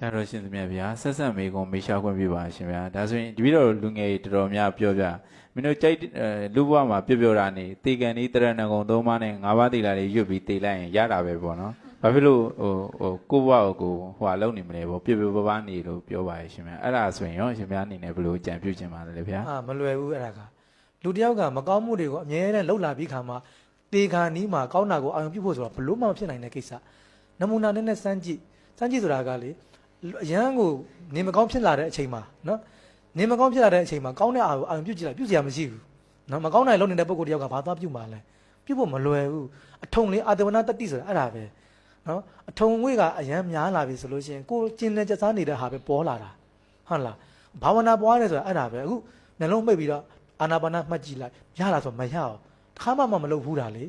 ဆရာတော်ရှင်သမီးဗျာဆက်ဆက်မေကုံမေရှာခွင့်ပြပါရှင်ဗျာဒါဆိုရင်တပည့်တော်လူငယ်တွေတော်တော်များပြောပြမင်းတို့ကြိုက်အဲလူဘဝမှာပြောပြောတာနေတေကန်ဒီတရဏဂုံသုံးပါးနဲ့ငါးပါးတေလာတွေရွတ်ပြီးတေလိုက်ရင်ရတာပဲပေါ့နော်ဘာဖြစ်လို့ဟိုဟိုကိုယ့်ဘဝကိုဟိုဟာလုံးနေမလဲပေါ့ပြပြပပနေလို့ပြောပါရဲ့ရှင်ဗျာအဲ့ဒါဆိုရင်ရောရှင်ဗျာအနေနဲ့ဘယ်လိုကြံပြုခြင်းပါလဲဗျာအာမလွယ်ဘူးအဲ့ဒါကလူတစ်ယောက်ကမကောင်းမှုတွေကိုအမြဲတမ်းလှုပ်လာပြီးခါမှာတေခါနီးမှာကောင်းတာကိုအာရုံပြုဖို့ဆိုတာဘလို့မှမဖြစ်နိုင်တဲ့ကိစ္စနမူနာနဲ့နဲ့စမ်းကြည့်စမ်းကြည့်ဆိုတာကလေ အရန်ကိုနေမကောင်းဖြစ်လာတဲ့အချိန်မှာနော်နေမကောင်းဖြစ်လာတဲ့အချိန်မှာကောင်းတဲ့အာရုံအာရုံပြုကြည့်လိုက်ပြုစရာမရှိဘူးနော်မကောင်းတဲ့လုံနေတဲ့ပုံကိုယ်တစ်ယောက်ကဘာသွားပြုမှာလဲပြုဖို့မလွယ်ဘူးအထုံလေးအာတဝနာတတိဆိုတာအဲ့ဒါပဲနော်အထုံငွေကအရန်များလာပြီဆိုလို့ရှိရင်ကိုယ်ကျင်နေကြစားနေတဲ့ဟာပဲပေါ်လာတာဟုတ်လားဘာဝနာပွားတယ်ဆိုတာအဲ့ဒါပဲအခုနှလုံးမိတ်ပြီးတော့အာနာပါနာမှတ်ကြည့်လိုက်ရလာဆိုမရအောင်တစ်ခါမှမမလုပ်ဘူးတာလေ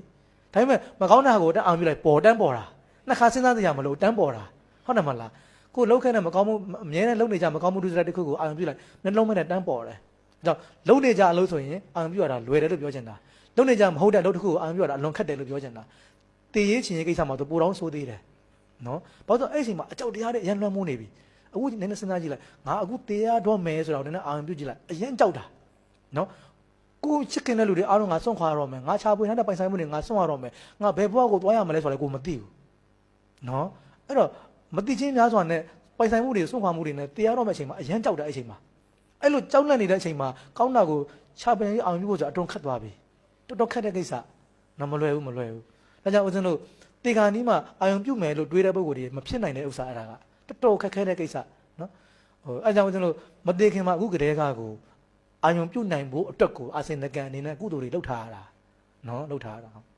ဒါပေမဲ့မကောင်းတဲ့ဟာကိုတက်အောင်ပြုလိုက်ပေါ်တန်းပေါ်တာနှစ်ခါစဉ်းစားစရာမလိုတန်းပေါ်တာဟုတ်တယ်မလား ကိုလှုပ်ခဲ့တဲ့မကောင်းမှုအမြဲတမ်းလှုပ်နေကြမကောင်းမှုတွေတစ်ခုကိုအာရုံပြုလိုက်နှလုံးမဲ့နဲ့တန်းပေါ်တယ်ဒါကြောင့်လှုပ်နေကြအလုပ်ဆိုရင်အာရုံပြုရတာလွယ်တယ်လို့ပြောချင်တာလှုပ်နေကြမဟုတ်တဲ့အလုပ်တစ်ခုကိုအာရုံပြုရတာအလွန်ခက်တယ်လို့ပြောချင်တာတည်ရေးချင်ရေးကိစ္စမှာတော့ပိုတော့ဆိုးသေးတယ်နော်ဘာလို့အဲ့ဒီအချိန်မှာအကြောက်တရားတွေအရန်လွှမ်းမိုးနေပြီအခုနည်းနည်းစဉ်းစားကြည့်လိုက်ငါအခုတရားတော့မယ်ဆိုတော့နည်းနည်းအာရုံပြုကြည့်လိုက်အရန်ကြောက်တာနော်ကိုချစ်ခင်တဲ့လူတွေအားလုံးငါစွန့်ခွာရတော့မယ်ငါချာပွေထားတဲ့ပိုင်ဆိုင်မှုတွေငါစွန့်ရတော့မယ်ငါဘယ်ဘဝကိုသွားရမလဲဆိုတော့ကိုမသိဘူးနော်အဲ့တော့ မသိချင်းများစွာနဲ့ပိုင်ဆိုင်မှုတွေစွန့်ခွာမှုတွေနဲ့တရားတော့မယ့်အချိန်မှာအရန်ကြောက်တဲ့အချိန်မှာအဲ့လိုကြောက်လန့်နေတဲ့အချိန်မှာကောင်းတာကိုချပင်ရေးအောင်ပြုဖို့ဆိုအတုံးခတ်သွားပြီတော်တော်ခက်တဲ့ကိစ္စနော်မလွယ်ဘူးမလွယ်ဘူးဒါကြောင့်ဦးဇင်းတို့တေခါနီးမှာအာယုံပြုမယ်လို့တွေးတဲ့ပုံကိုယ်တွေမဖြစ်နိုင်တဲ့ဥစ္စာအဲ့ဒါကတော်တော်ခက်ခဲတဲ့ကိစ္စနော်ဟိုအဲ့ကြောင့်ဦးဇင်းတို့မသေးခင်မှာအခုကတည်းကကိုအာယုံပြုတ်နိုင်ဖို့အတွက်ကိုအာစင်နကန်အနေနဲ့ကုသိုလ်တွေလုပ်ထားရတာနော်လုပ်ထားရတာဟုတ်